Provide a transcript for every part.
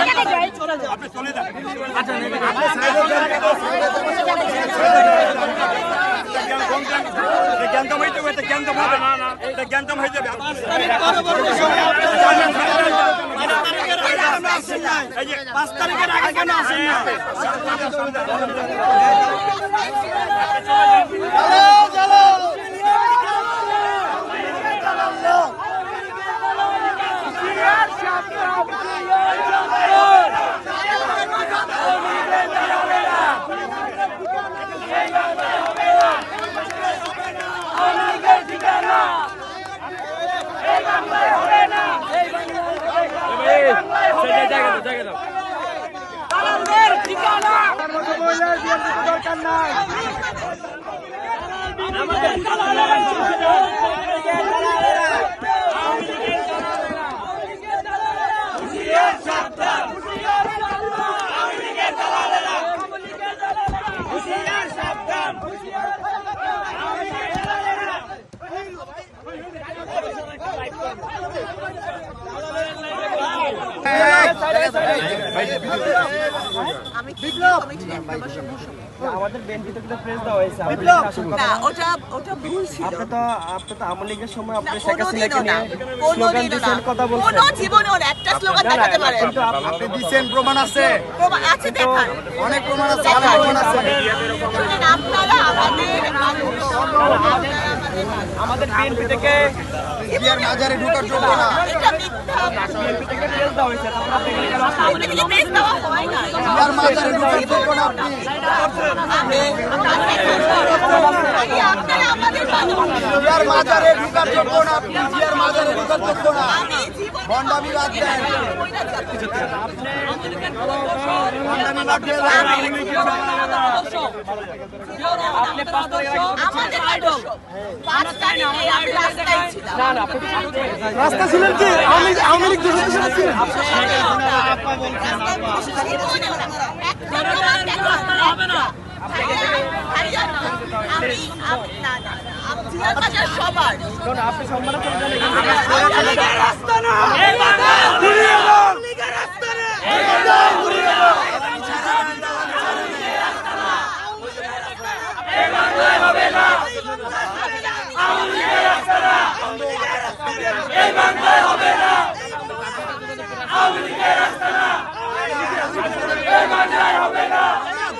আপনি চলে যান জ্ঞানতম হইতে হবে জ্ঞানতম হবে না না এটা জ্ঞানতম হয়ে যাবে পাঁচ তারিখের আগে কেন আসেন না আমাদের বিএনপি থেকে প্রেস দেওয়া হয়েছে ওটা ওটা ভুল ছিল। আপনি তো আপনি তো আওয়ামী লীগের সময় আপনি শেখ হাসিনাকে নিয়ে স্লোগান কথা বলছেন। কোনো জীবনেও একটা স্লোগান দেখাতে পারেন কিন্তু আপ- আপনি প্রমাণ আছে। প্রমাণ আছে দেখান। অনেক প্রমাণ আছে অনেক প্রমাণ আছে। আপনারা আমাদের মানুষ। আমাদের বিএনপি থেকে বিয়ার মাজারে ঢোকার যোগ্য না এটা মিথ্যা বিএনপি থেকে প্রেস দেওয়া হয়েছে হয় বিয়ার মাজারে ঢোকার যোগ্য না আপনি বিয়ার মাজারে ঢোকার যোগ্য না আপনি মাজারে ঢোকার যোগ্য না। ভণ্ডামি বাদ দেন। ভণ্ডামি বাদ দিয়ে আপনি পাঁচ আমাদের আদর্শ পাঁচ তারিখে আমি রাস্তায় ছিলাম। না না রাস্তা ছিলেন কি? আওয়ামী আওয়ামী লীগ না। একটা প্রমাণ দেখান, একটা। হারিয়ানা, আমি আপ- না, না, না, আপ- জিয়ার বাজার সবার কারণ আপনি সম্মান করে জানেন আমাদের রাস্তা না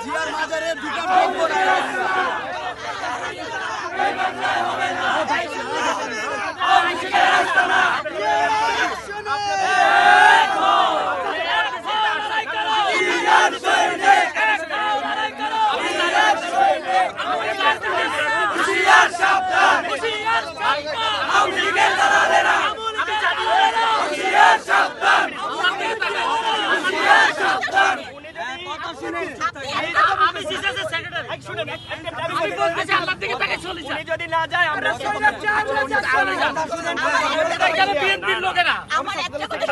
জিয়ার মাজারে ঢোকার যোগ্য না উনি যদি না যায় আমরা আমার একটা কথা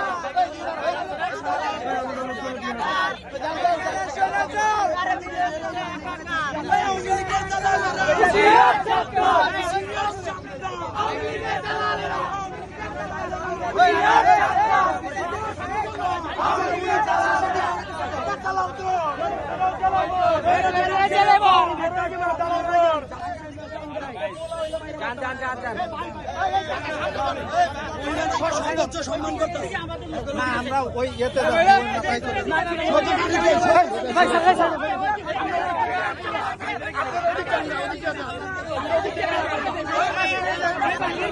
না আমরা ওই ইয়েতে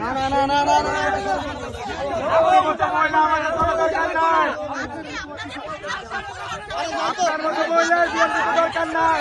না না না না না আপনার মতো বললে দরকার নাই